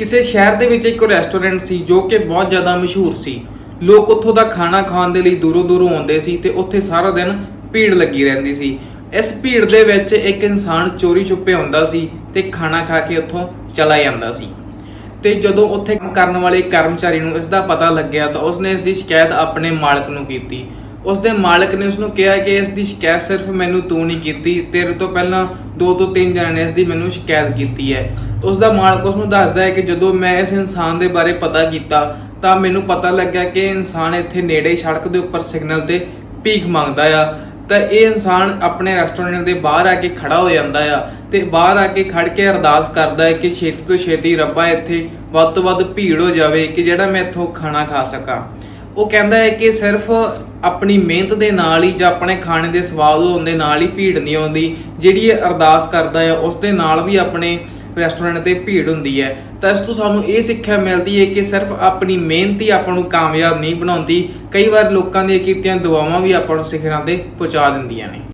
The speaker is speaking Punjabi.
ਕਿਸੇ ਸ਼ਹਿਰ ਦੇ ਵਿੱਚ ਇੱਕ ਰੈਸਟੋਰੈਂਟ ਸੀ ਜੋ ਕਿ ਬਹੁਤ ਜ਼ਿਆਦਾ ਮਸ਼ਹੂਰ ਸੀ। ਲੋਕ ਉੱਥੋਂ ਦਾ ਖਾਣਾ ਖਾਣ ਦੇ ਲਈ ਦੂਰੋਂ ਦੂਰੋਂ ਆਉਂਦੇ ਸੀ ਤੇ ਉੱਥੇ ਸਾਰਾ ਦਿਨ ਭੀੜ ਲੱਗੀ ਰਹਿੰਦੀ ਸੀ। ਇਸ ਭੀੜ ਦੇ ਵਿੱਚ ਇੱਕ ਇਨਸਾਨ ਚੋਰੀ ਛੁਪੇ ਹੁੰਦਾ ਸੀ ਤੇ ਖਾਣਾ ਖਾ ਕੇ ਉੱਥੋਂ ਚਲਾ ਜਾਂਦਾ ਸੀ। ਤੇ ਜਦੋਂ ਉੱਥੇ ਕੰਮ ਕਰਨ ਵਾਲੇ ਕਰਮਚਾਰੀ ਨੂੰ ਇਸ ਦਾ ਪਤਾ ਲੱਗਿਆ ਤਾਂ ਉਸਨੇ ਇਸ ਦੀ ਸ਼ਿਕਾਇਤ ਆਪਣੇ ਮਾਲਕ ਨੂੰ ਕੀਤੀ। ਉਸ ਦੇ ਮਾਲਕ ਨੇ ਉਸ ਨੂੰ ਕਿਹਾ ਕਿ ਇਸ ਦੀ ਸ਼ਿਕਾਇਤ ਸਿਰਫ ਮੈਨੂੰ ਤੂੰ ਨਹੀਂ ਕੀਤੀ, ਤੇਰੇ ਤੋਂ ਪਹਿਲਾਂ ਦੋ ਤੋਂ ਤਿੰਨ ਜਣਿਆਂ ਨੇ ਇਸ ਦੀ ਮੈਨੂੰ ਸ਼ਿਕਾਇਤ ਕੀਤੀ ਹੈ। ਉਸ ਦਾ ਮਾਲਕ ਉਸ ਨੂੰ ਦੱਸਦਾ ਹੈ ਕਿ ਜਦੋਂ ਮੈਂ ਇਸ ਇਨਸਾਨ ਦੇ ਬਾਰੇ ਪਤਾ ਕੀਤਾ, ਤਾਂ ਮੈਨੂੰ ਪਤਾ ਲੱਗਿਆ ਕਿ ਇਹ ਇਨਸਾਨ ਇੱਥੇ ਨੇੜੇ ਸੜਕ ਦੇ ਉੱਪਰ ਸਿਗਨਲ ਤੇ ਭੀਖ ਮੰਗਦਾ ਆ। ਤਾਂ ਇਹ ਇਨਸਾਨ ਆਪਣੇ ਰੈਸਟੋਰੈਂਟ ਦੇ ਬਾਹਰ ਆ ਕੇ ਖੜਾ ਹੋ ਜਾਂਦਾ ਆ ਤੇ ਬਾਹਰ ਆ ਕੇ ਖੜ ਕੇ ਅਰਦਾਸ ਕਰਦਾ ਹੈ ਕਿ ਛੇਤੀ ਤੋਂ ਛੇਤੀ ਰੱਬਾ ਇੱਥੇ ਵੱਧ ਤੋਂ ਵੱਧ ਭੀੜ ਹੋ ਜਾਵੇ ਕਿ ਜਿਹੜਾ ਮੈਂ ਇੱਥੋਂ ਖਾਣਾ ਖਾ ਸਕਾਂ। ਉਹ ਕਹਿੰਦਾ ਹੈ ਕਿ ਸਿਰਫ ਆਪਣੀ ਮਿਹਨਤ ਦੇ ਨਾਲ ਹੀ ਜਾਂ ਆਪਣੇ ਖਾਣੇ ਦੇ ਸਵਾਦ ਹੋਣ ਦੇ ਨਾਲ ਹੀ ਭੀੜ ਨਹੀਂ ਆਉਂਦੀ। ਜਿਹੜੀ ਇਹ ਅਰਦਾਸ ਕਰਦਾ ਹੈ, ਉਸ ਦੇ ਨਾਲ ਵੀ ਆਪਣੇ ਰੈਸਟੋਰੈਂਟ ਤੇ ਭੀੜ ਹੁੰਦੀ ਹੈ। ਤਾਂ ਇਸ ਤੋਂ ਸਾਨੂੰ ਇਹ ਸਿੱਖਿਆ ਮਿਲਦੀ ਹੈ ਕਿ ਸਿਰਫ ਆਪਣੀ ਮਿਹਨਤ ਹੀ ਆਪਾਂ ਨੂੰ ਕਾਮਯਾਬ ਨਹੀਂ ਬਣਾਉਂਦੀ। ਕਈ ਵਾਰ ਲੋਕਾਂ ਦੀਆਂ ਕੀਤੀਆਂ ਦੁਆਵਾਂ ਵੀ ਆਪਾਂ ਨੂੰ ਸਿਖਰਾਂ ਤੇ ਪਹੁੰਚਾ ਦਿੰਦੀਆਂ ਨੇ।